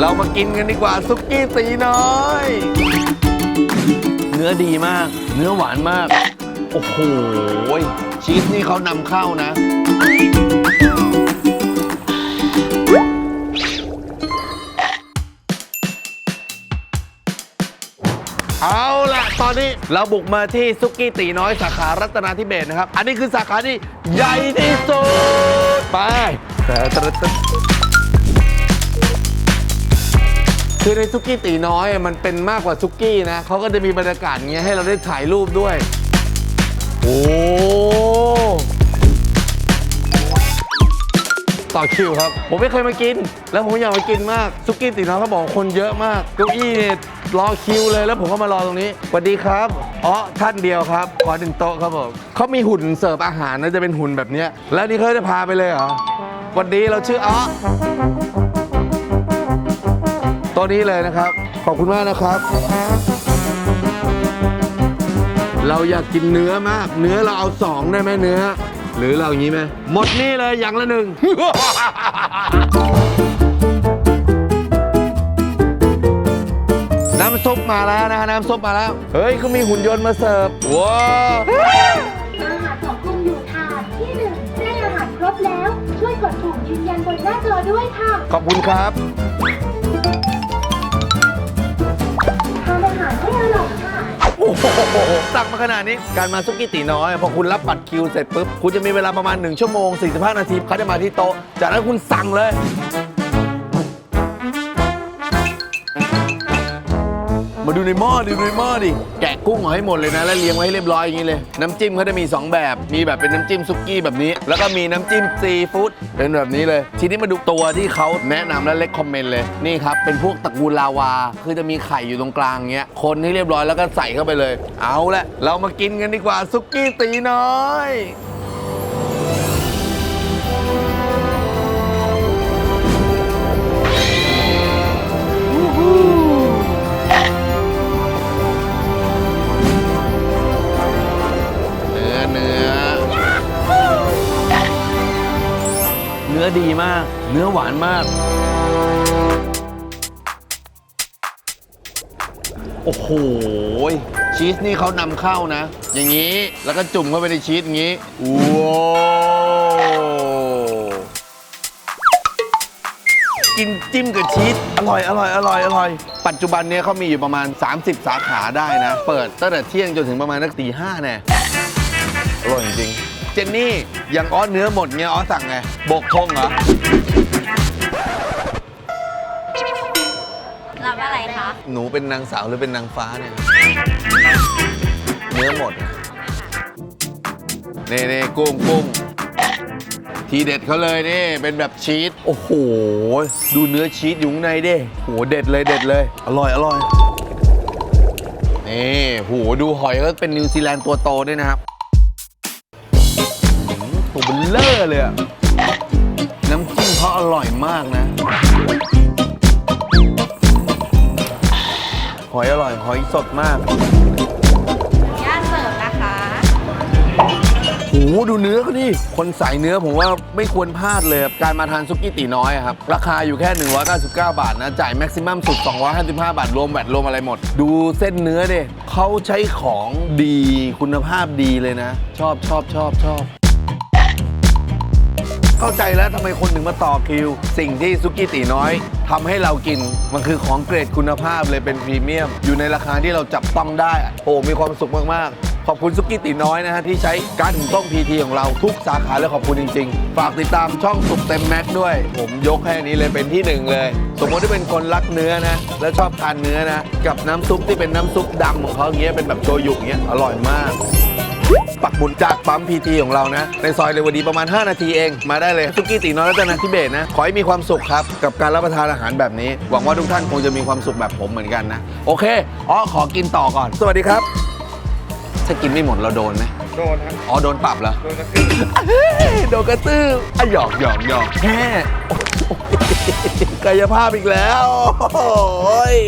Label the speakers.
Speaker 1: เรามากินกันดีกว่าซุกี้ตีน้อย เนื้อดีมาก เนื้อหวานมาก โอ้โห ชีสนี่เขานำเข้านะ เอาล่ะ ตอนนี้เราบุกมาที่ซุกี้ตีน้อยสาขารัตนาธิเบศนะครับ อันนี้คือสาขาที่ใหญ่ที่สุด ไปแต่ คือในซุกี้ตีน้อยมันเป็นมากกว่าซุกี้นะเขาก็จะมีบรรยากาศอย่างเงี้ยให้เราได้ถ่ายรูปด้วย โอ้ต่อคิวครับ ผมไม่เคยมากิน แล้วผมอยากมากินมากซุกี้ตีน้อยเขาบอกคนเยอะมากเก้าอี้เนี่ยรอคิวเลยแล้วผมก็มารอตรงนี้สวัสดีครับอ๋อท่านเดียวครับขอหนึ่งโต๊ะครับผมเขามีหุ่นเสิร์ฟอาหารนะจะเป็นหุ่นแบบเนี้ยแล้วนี่เขาจะพาไปเลยเหรอสวัสดีเราชื่ออ๋อ ตัวนี้เลยนะครับ ขอบคุณมากนะครับ เราอยากกินเนื้อมาก เนื้อเราเอาสองได้ไหมเนื้อ หรือเราอย่างนี้ไหมหมดนี่เลยอย่างละหนึ่ง น้ำซุปมาแล้วนะน้ำซุปมาแล้ว เฮ้ยเขามีหุ่นยนต์มาเสิร์ฟว้าว
Speaker 2: อาหารของคุณอยู่ค่ะที่หนึ่งแจ้งอาหารครบแล้ว ช่วยกดปุ่มยืนยันบนหน้าจอด้วยค่ะ
Speaker 1: ขอบคุณครับ โหสั่งมาขนาดนี้ การมาซุกี้ตีน้อย พอคุณรับบัตรคิวเสร็จปุ๊บ คุณจะมีเวลาประมาณ 1 ชั่วโมง 45 นาทีเขาจะมาที่โต๊ะ จากนั้นคุณสั่งเลย มาดูในหม้อดูในหม้อดิ แกะกุ้งออกให้หมดเลยนะ แล้วเรียงไว้ให้เรียบร้อยอย่างนี้เลย น้ำจิ้มเขาจะมี 2 แบบ มีแบบเป็นน้ำจิ้มซุกี้แบบนี้ แล้วก็มีน้ำจิ้มซีฟู้ดเป็นแบบนี้เลย ทีนี้มาดูตัวที่เขาแนะนำและเล็กคอมเมนต์เลย นี่ครับ เป็นพวกตระกูลลาวา คือจะมีไข่อยู่ตรงกลางเงี้ย คนให้เรียบร้อยแล้วก็ใส่เข้าไปเลย เอาละ เรามากินกันดีกว่าซุกี้ตีน้อย อดีมาก เนื้อหวานมาก โอ้โห ชีสนี่เขานำเข้านะ อย่างนี้แล้วก็จุ่มเข้าไปในชีสอย่างนี้ว้าวกินจิ้มกับชีสอร่อยอร่อยอร่อยอร่อย ปัจจุบันเนี้ยเขามีอยู่ประมาณ 30 สาขาได้นะ เปิดตั้งแต่เที่ยงจนถึงประมาณนักตีห้าแน่อร่อยจริง จนนี่อย่างอ้อเนื้อหมดเงี้ยอ้อสั่งไงโบกทงเหรอ
Speaker 3: รับอะไรคะ
Speaker 1: หนูเป็นนางสาวหรือเป็นนางฟ้าเนี่ยเนื้อหมดเน่เน่กุ้งกุ้งทีเด็ดเขาเลยนี่เป็นแบบชีสโอ้โห ดูเนื้อชีสอยู่ข้างในดิโหเด็ดเลยเด็ดเลย อร่อยอร่อยนี่โหดูหอยก็เป็นนิวซีแลนด์ตัวโตด้วยนะครับอืมตัว เบลเลอร์เลยอะน้ำจิ้มเขาอร่อยมากนะ หอยอร่อย หอยสดมาก
Speaker 3: ย่างเสิร์ฟนะคะ
Speaker 1: โอ้โหดูเนื้อเขาดิ คนสายเนื้อผมว่าไม่ควรพลาดเลยครับการมาทานซุกี้ตีน้อยอะครับ ราคาอยู่แค่ 199 บาทนะ จ่ายแม็กซิมัมสุด 255 บาท รวมแบตรวมอะไรหมด ดูเส้นเนื้อดิเขาใช้ของดีคุณภาพดีเลยนะ ชอบชอบชอบชอบ เข้าใจแล้วทำไมคนถึงมาต่อคิว สิ่งที่ซุกี้ตีน้อยทำให้เรากิน มันคือของเกรดคุณภาพเลยเป็นพรีเมียม อยู่ในราคาที่เราจับต้องได้อะโอ้มีความสุขมากๆ ขอบคุณซุกี้ตีน้อยนะฮะที่ใช้การถึงต้มพีทีของเราทุกสาขาเลยขอบคุณจริง ๆ ฝากติดตามช่องสุกเต็มแม็กด้วย ผมยกให้อันนี้เลยเป็นที่หนึ่งเลย สมมติที่เป็นคนรักเนื้อนะ และชอบทานเนื้อนะ กับน้ำซุปที่เป็นน้ำซุปดำของเขาอย่างเงี้ยเป็นแบบโชยุอย่างเงี้ยอร่อยมาก ปักหมุดจากปั๊มพีทีของเรานะ ในซอยเรวดีประมาณ 5 นาทีเอง มาได้เลยซุกี้ตีน้อยรัตนาธิเบศนะ ขอให้มีความสุขครับ กับการรับประทานอาหารแบบนี้ หวังว่าทุกท่านคงจะมีความสุขแบบผมเหมือนกันนะ โอเคอ๋อขอกินต่อก่อน สวัสดีครับ ถ้ากินไม่หมดเราโดนไหม
Speaker 4: โดนครับ
Speaker 1: อ๋อโดนปรับเหรอ
Speaker 4: โดนกระตือ
Speaker 1: เฮ้ยโดนกระตื้ออะหยอกหยอกหยอกแค่โอ้โหกายภาพอีกแล้วโอ้ย